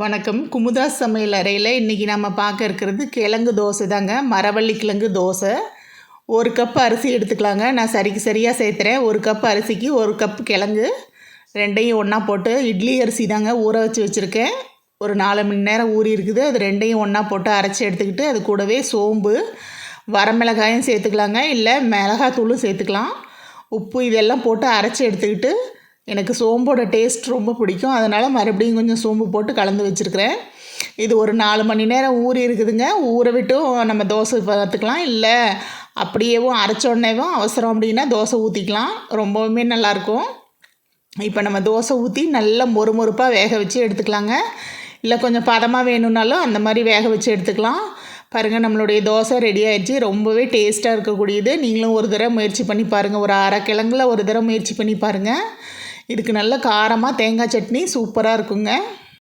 வணக்கம். குமுதா சமையல் அறையில் இன்றைக்கி நம்ம பார்க்க இருக்கிறது கிழங்கு தோசை தாங்க. மரவள்ளி கிழங்கு தோசை. ஒரு கப் அரிசி எடுத்துக்கலாங்க. நான் சரிக்கு சரியாக சேர்த்துறேன். ஒரு கப் அரிசிக்கு ஒரு கப் கிழங்கு. ரெண்டையும் ஒன்றா போட்டு இட்லி அரிசி தாங்க ஊற வச்சு வச்சுருக்கேன். ஒரு நாலு மணி நேரம் ஊறி இருக்குது. அது ரெண்டையும் ஒன்றா போட்டு அரைச்சி எடுத்துக்கிட்டு அது கூடவே சோம்பு வரமிளகாயும் சேர்த்துக்கலாங்க. இல்லை மிளகாத்தூளும் சேர்த்துக்கலாம். உப்பு இதெல்லாம் போட்டு அரைச்சி எடுத்துக்கிட்டு எனக்கு சோம்போட டேஸ்ட் ரொம்ப பிடிக்கும். அதனால் மறுபடியும் கொஞ்சம் சோம்பு போட்டு கலந்து வச்சுருக்கிறேன். இது ஒரு நாலு மணி நேரம் ஊறி இருக்குதுங்க. ஊற விட்டும் நம்ம தோசை பார்த்துக்கலாம் இல்லை அப்படியேவும் அரைச்சோடனேவும் அவசரம் அப்படின்னா தோசை ஊற்றிக்கலாம் ரொம்பவுமே நல்லாயிருக்கும். இப்போ நம்ம தோசை ஊற்றி நல்லா மொறு மொறுப்பாக வேக வச்சு எடுத்துக்கலாங்க. இல்லை கொஞ்சம் பதமாக வேணும்னாலும் அந்த மாதிரி வேக வச்சு எடுத்துக்கலாம். பாருங்கள் நம்மளுடைய தோசை ரெடி ஆயிடுச்சு. ரொம்பவே டேஸ்ட்டாக இருக்கக்கூடியது. நீங்களும் ஒரு தடவை முயற்சி பண்ணி பாருங்கள் ஒரு அரை கிழங்குல ஒரு தடவை முயற்சி பண்ணி பாருங்கள் இதுக்கு நல்ல காரமாக தேங்காய் சட்னி சூப்பராக இருக்குங்க.